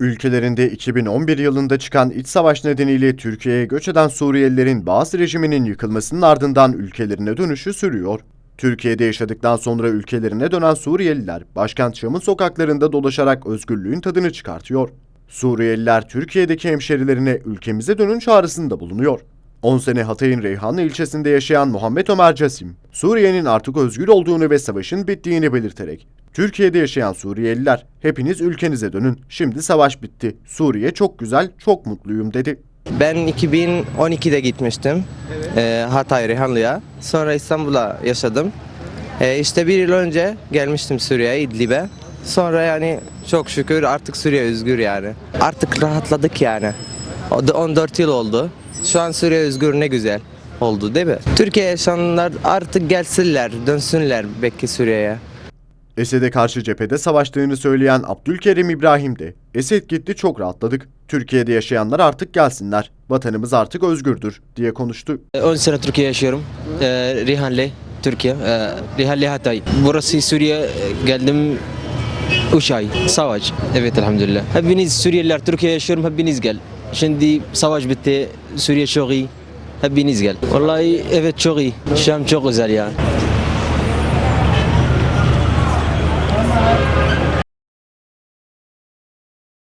Ülkelerinde 2011 yılında çıkan iç savaş nedeniyle Türkiye'ye göç eden Suriyelilerin bazı rejiminin yıkılmasının ardından ülkelerine dönüşü sürüyor. Türkiye'de yaşadıktan sonra ülkelerine dönen Suriyeliler başkent Şam'ın sokaklarında dolaşarak özgürlüğün tadını çıkartıyor. Suriyeliler Türkiye'deki hemşerilerine ülkemize dönün çağrısında bulunuyor. 10 sene Hatay'ın Reyhanlı ilçesinde yaşayan Muhammed Ömer Casim, Suriye'nin artık özgür olduğunu ve savaşın bittiğini belirterek, Türkiye'de yaşayan Suriyeliler, hepiniz ülkenize dönün, şimdi savaş bitti, Suriye çok güzel, çok mutluyum dedi. Ben 2012'de gitmiştim Ee, Hatay Rihanlı'ya. Sonra İstanbul'a yaşadım. Ee, işte bir yıl önce gelmiştim Suriye'ye, İdlib'e. Sonra yani çok şükür artık Suriye özgür yani. Artık rahatladık yani. O da 14 yıl oldu. Şu an Suriye özgür ne güzel oldu değil mi? Türkiye yaşayanlar artık gelsinler, dönsünler belki Suriye'ye. Esed'e karşı cephede savaştığını söyleyen Abdülkerim İbrahim de, Esed gitti çok rahatladık, Türkiye'de yaşayanlar artık gelsinler, vatanımız artık özgürdür diye konuştu. 10 sene Türkiye yaşıyorum. Ee, Rihanli, Türkiye. Ee, Rihanli Hatay. Burası Suriye e, geldim 3 ay. Savaş. Evet elhamdülillah. Hepiniz Suriyeliler Türkiye yaşıyorum. Hepiniz gel. Şimdi savaş bitti. Suriye çok iyi. Hepiniz gel. Vallahi evet çok iyi. Şam çok güzel ya.